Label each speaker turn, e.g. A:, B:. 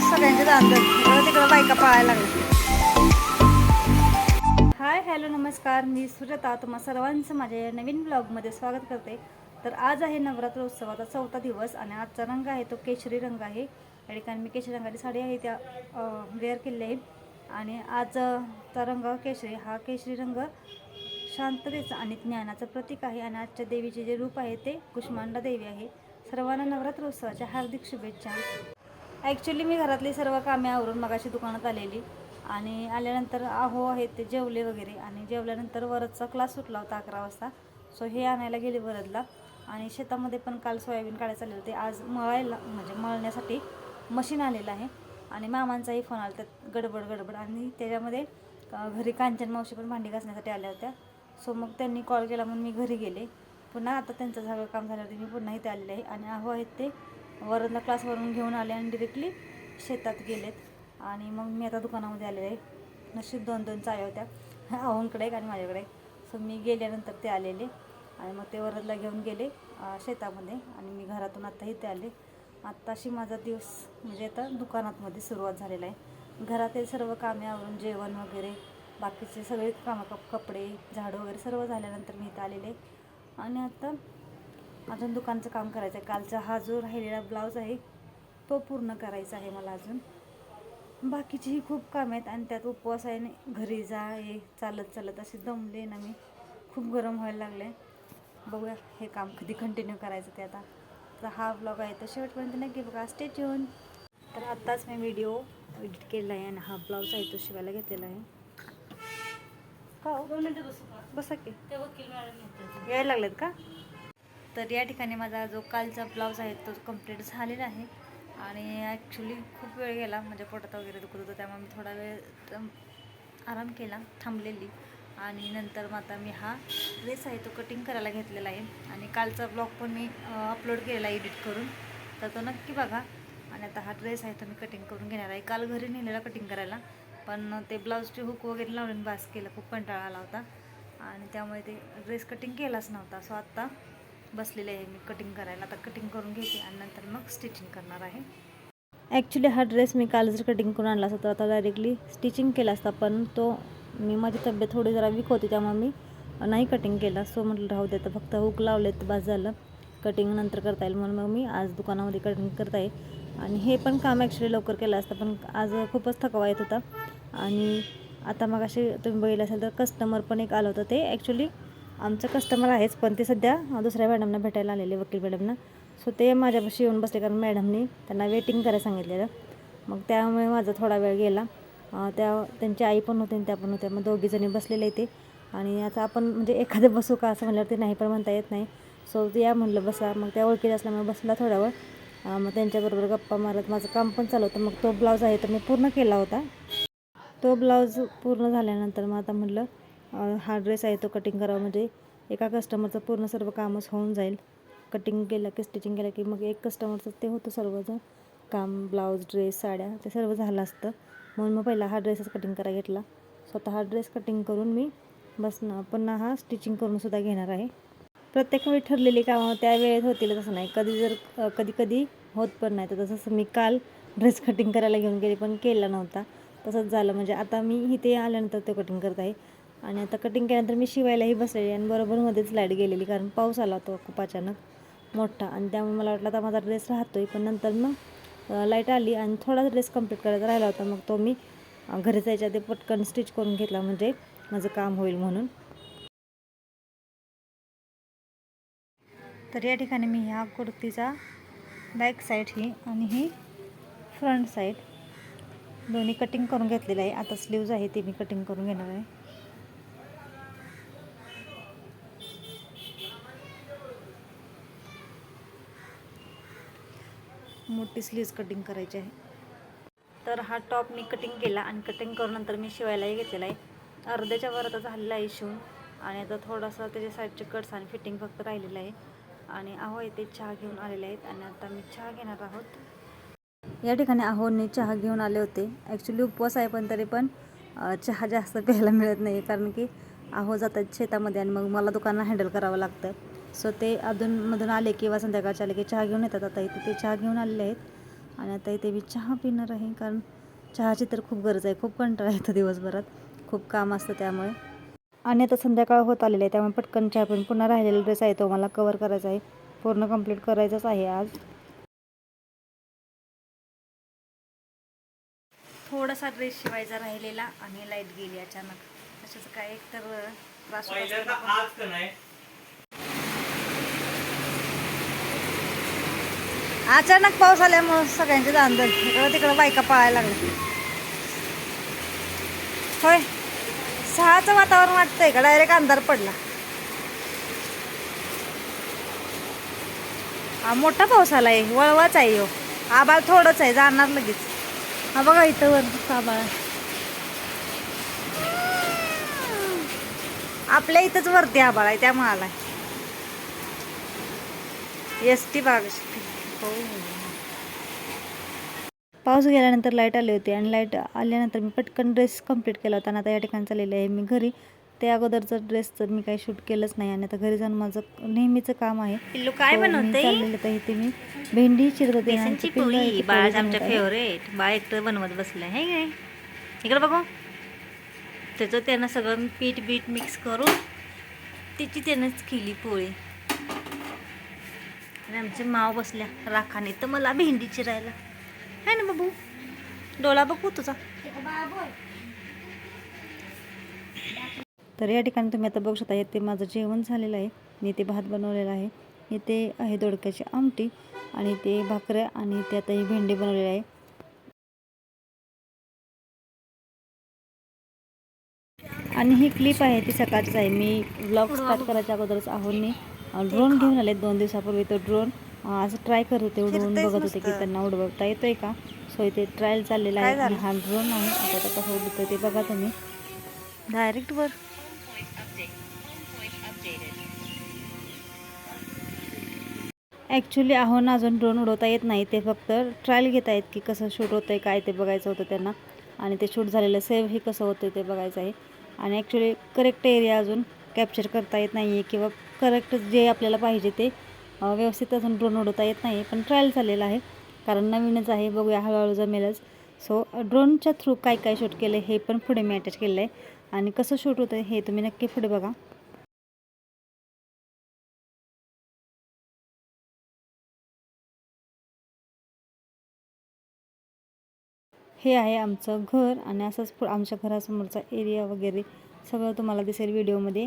A: सगळ्यांचे दांदर इकडं तिकडं बायका पळायला लागल्या. हाय हॅलो नमस्कार. मी सुजाता. तुम्हा सर्वांचं माझ्या नवीन ब्लॉगमध्ये स्वागत करते. तर आज आहे नवरात्र उत्सवाचा चौथा दिवस आणि आजचा रंग आहे तो केशरी रंग आहे. या ठिकाणी मी केशरी रंगाची साडी आहे त्या वेअर केलेली आहे. आणि आजचा रंग केशरी हा केशरी रंग शांततेचं आणि ज्ञानाचं प्रतीक आहे आणि आजच्या देवीचे जे रूप आहे ते कुष्मांडा देवी आहे. सर्वांना नवरात्र उत्सवाच्या हार्दिक शुभेच्छा. ॲक्च्युली मी घरातली सर्व कामे आवरून मगाशी दुकानात आलेली. आणि आल्यानंतर आहो आहेत ते जेवले वगैरे. आणि जेवल्यानंतर वरदचा क्लास सुटला होता अकरा वाजता. सो हे आणायला गेले वरदला. आणि शेतामध्ये पण काल सोयाबीन काढायचं आलेलं ते आज मळायला म्हणजे मळण्यासाठी मशीन आलेलं आहे. आणि मामांचाही फोन आला त्यात गडबड गडबड. आणि त्याच्यामध्ये घरी कांचन मावशी पण भांडी घासण्यासाठी आल्या होत्या. सो मग त्यांनी कॉल केला म्हणून मी घरी गेले. पुन्हा आता त्यांचं सगळं काम झाल्यावरती मी पुन्हा इथे आलेले आहे. आणि आहो आहेत ते वरदला क्लासवरून घेऊन आले आणि डिरेक्टली शेतात गेलेत. आणि मग मी आता दुकानामध्ये आलेले आहे. नशीब दोन दोन चाव्या होत्या. अहोंकडे एक आणि माझ्याकडे सो मी गेल्यानंतर ते आलेले. आणि मग ते वरदला घेऊन गेले शेतामध्ये. आणि मी घरातून आत्ताही ते आले. आत्ताशी माझा दिवस म्हणजे आता दुकानातमध्ये सुरुवात झालेला आहे. घरातील सर्व कामे आवरून जेवण वगैरे बाकीचे सगळे कामं कप कपडे झाडं वगैरे सर्व झाल्यानंतर मी इथं आलेले आणि आता अजून दुकानचं काम करायचं आहे कालचा हा जो राहिलेला ब्लाऊज आहे तो पूर्ण करायचा आहे मला अजून. बाकीचीही खूप कामं आहेत आणि त्यात उपवास आहे घरी जा ये चालत चालत असे दमले ना मी. खूप गरम व्हायला लागले बघूया हे काम कधी कंटिन्यू करायचं ते आता. तर हा ब्लॉग आहे तर शेवटपर्यंत नक्की बघा. स्टे ट्यून तर आत्ताच मी व्हिडिओ एडिट केला आहे आणि हा ब्लाऊज आहे तो शिवायला घेतलेला आहे. का हो? बसा की? यायला लागलेत का? तर या ठिकाणी माझा जो कालचा ब्लाऊज आहे तो कंप्लीट झालेला आहे. आणि ॲक्च्युली खूप वेळ गेला म्हणजे पोटात वगैरे दुखत होतं त्यामुळे मी थोडा वेळ आराम केला थांबलेली. आणि नंतर मग आता मी हा ड्रेस आहे तो कटिंग करायला घेतलेला आहे. आणि कालचा ब्लॉग पण मी अपलोड केलेला एडिट करून. तर तो नक्की बघा. आणि आता हा ड्रेस आहे तो मी कटिंग करून घेणार आहे. काल घरी नेलेला कटिंग करायला. पण ते ब्लाऊजचे हुक वगैरे लावून बास केलं. खूप कंटाळा आला होता. आणि त्यामुळे ते ड्रेस कटिंग केलाच नव्हता. सो आत्ता बसलेले आहे मी कटिंग करायला. आता कटिंग करून घेते आणि नंतर मग स्टिचिंग करणार आहे. ॲक्च्युली हा ड्रेस मी काल जर कटिंग करून आणला असता. तर आता डायरेक्टली स्टिचिंग केला असता पण तो मी माझी तब्येत थोडी जरा वीक होती त्यामुळे मी नाही कटिंग केला. सो म्हटलं राहू दे तर फक्त हुक लावले तर बस झालं. कटिंग नंतर करता येईल म्हणून मग मी आज दुकानामध्ये कटिंग करता येईल आणि हे पण काम ॲक्च्युली लवकर केलं असतं पण आज खूपच थकवा येत होता. आणि आता मग असे तुम्ही बघितलं असेल तर कस्टमर पण एक आलं होतं ते. ॲक्च्युली आमचं कस्टमर आहेच पण ते सध्या दुसऱ्या मॅडमना भेटायला आलेले वकील मॅडमना सो ते माझ्यापाशी येऊन बसले कारण मॅडमनी त्यांना वेटिंग करायला सांगितलेलं. मग त्यामुळे माझा थोडा वेळ गेला. त्या त्यांची आई पण होती आणि त्या पण होत्या. मग दोघीजणी बसलेले ते आणि आता आपण म्हणजे एखादं बसू का असं म्हणल्यावर ते नाही पण म्हणता येत नाही. सो या म्हणलं बसा. मग त्या ओळखीत असल्यामुळे बसला थोडा वेळ. मग त्यांच्याबरोबर गप्पा मारत माझं काम पण चालू होतं. मग तो ब्लाऊज आहे तर मी पूर्ण केला होता. तो ब्लाऊज पूर्ण झाल्यानंतर मग आता म्हटलं हा ड्रेस आहे तो कटिंग करावा म्हणजे एका कस्टमरचं पूर्ण सर्व कामच होऊन जाईल. कटिंग केलं की स्टिचिंग केलं की मग एक कस्टमरचं ते होतं सर्वजण. काम ब्लाऊज ड्रेस साड्या ते सर्व झालं असतं. म्हणून मग पहिला हा ड्रेसच कटिंग करा घेतला. स्वतः हा ड्रेस कटिंग करून मी बस ना पुन्हा हा स्टिचिंग करूनसुद्धा घेणार आहे. प्रत्येक वेळी ठरलेली कामं त्या वेळेत होतील तसं नाही. कधी जर कधी कधी होत पण नाही. तर तसंच मी काल ड्रेस कटिंग करायला घेऊन गेले पण केला नव्हता. तसंच झालं. म्हणजे आता मी इथे आल्यानंतर ते कटिंग करत आहे. आणि आता कटिंग केल्यानंतर मी शिवायलाही बसलेली आणि बरोबर मध्येच लाइट गेलेली कारण पाऊस आला होता खूप अचानक मोठा. आणि त्यामुळे मला वाटलं आता माझा ड्रेस राहतोय पण नंतर मग लाइट आली आणि थोडा ड्रेस कंप्लीट करायचा राहिला होता. मग तो मी घरी जायच्या ते पटकन स्टिच करून घेतला म्हणजे माझं काम होईल म्हणून. तर या ठिकाणी मी ह्या कुर्तीचा बॅक साईड ही आणि ही फ्रंट साईड दोन्ही कटिंग करून घेतलेलं आहे. आता स्लीव्ज आहे ते मी कटिंग करून घेणार आहे. मोठी स्लीव्ज कटिंग करायची आहे. तर हा टॉप मी कटिंग केला आणि कटिंग करून नंतर मी शिवायलाही घेतलेला आहे. अर्ध्याच्या वर आता झालेला आहे शिवून आणि आता थोडासा त्याच्या साईडचे कट्स आणि फिटिंग फक्त राहिलेलं आहे. आणि आहो इथे चहा घेऊन आलेले आहेत आणि आता मी चहा घेणार आहोत. या ठिकाणी आहोने चहा घेऊन आले होते. ॲक्च्युली उपवास आहे पण तरी पण चहा जास्त प्यायला मिळत नाही कारण की आहो जातात शेतामध्ये आणि मग मला दुकानं हँडल करावं लागतं. सो ते अधूनमधून आले किंवा संध्याकाळचे आले की चहा घेऊन येतात. आता इथे ते चहा घेऊन आलेले आहेत. आणि आता इथे मी चहा पिणार आहे कारण चहाची तर खूप गरज आहे. खूप कंटाळा येतो दिवसभरात. खूप काम असतं त्यामुळे. आणि आता संध्याकाळ होत आलेली आहे. त्यामुळे पटकन चहा पिऊन पुन्हा राहिलेला ड्रेस आहे तो मला कवर करायचा आहे. पूर्ण कंप्लीट करायचाच आहे आज. थोडासा ड्रेस शिवायचा राहिलेला आणि लाइट गेली अचानक. तशाच काय एक तर त्रास होत असतो ना.
B: आज का नाही
A: अचानक पाऊस आल्यामुळं सगळ्यांचे दांदल इकडं तिकडं बायका पाळायला लागल्या. होय सहाचं वातावरण वाटतंय का? डायरेक्ट अंधार पडला. हा मोठा पाऊस आला आहे वळवाच आहे हो. आबाळ थोडंच आहे जाणार लगेच. हा बघा इथं वर आबाळ आपल्या इथंच वरती आबाळ आहे त्यामुळे आलाय एस टी बाग हो. पाऊस गेल्यानंतर लाइट आली होती आणि लाइट आल्यानंतर मी पटकन ड्रेस कंप्लीट केला होता आणि आता या ठिकाणी चाललेलं आहे मी घरी. त्या अगोदरचं ड्रेसचं मी काही शूट केलंच नाही आणि आता घरी जाऊन माझं नेहमीचं काम आहे.
C: पिल्लू काय
A: मी
C: बनवते?
A: चाललेलं तर इथे मी. भेंडी चिरत
C: बेसनची पोळी. बाळाचं आमच्या
A: आहे.
C: फेवरेट बाळ एकटं बनवत बसलंय हे काय? इकडं बघू. त्याचं त्यानं सगळं पीठ बीठ मिक्स करून तिची त्यानंच केली पोळी. आणि आमचे माव बसल्या राखाने. तर मला भेंडी चिरायला. है ना बाबू? डोळा बघू तुझा.
A: तर या ठिकाणी तुम्ही आता बघू शकता इथे माझं जेवण झालेलं आहे. मी इथे भात बनवलेला आहे. इथे आहे दोडक्याची आमटी आणि ते भाकऱ्या आणि ते आता ही भेंडी बनवलेली आहे. आणि ही क्लिप आहे ती सकाळचीच आहे. मी ब्लॉग स्टार्ट करायच्या अगोदरच आहोनी ड्रोन घेऊन आले दोन दिवसापूर्वी तो ड्रोन असं ट्राय करत होते उडवून बघत होते की. त्यांना उडवता येतोय का? सो इथे ट्रायल चाललेला आहे? हा ड्रोन आहे. आता तो कसं उडतोय ते बघा तुम्ही.
C: डायरेक्ट वर.
A: ॲक्च्युली आहोंना अजून ड्रोन उडवता येत नाही. ते फक्त ट्रायल घेत आहेत की कसं शूट होतं आहे काय ते बघायचं होतं त्यांना. आणि ते शूट झालेलं सेव्ह हे कसं होतं ते बघायचं आहे. आणि ॲक्च्युली करेक्ट एरिया अजून. कॅप्चर करता येत नाही आहे किंवा करेक्ट जे आपल्याला पाहिजे ते व्यवस्थित अजून ड्रोन उडवता येत नाही पण ट्रायल चाललेलं आहे. कारण नवीनच आहे. बघूया हळूहळू जमेलच. सो ड्रोनच्या थ्रू काय काय शूट केलं हे पण पुढे मी अटॅच केलं आहे आणि कसं शूट होतं हे तुम्ही नक्की पुढे बघा. हे आहे आमचं घर आणि असंच पुढं आमच्या घरासमोरचा एरिया वगैरे. सगळं तुम्हाला दिसेल व्हिडिओमध्ये.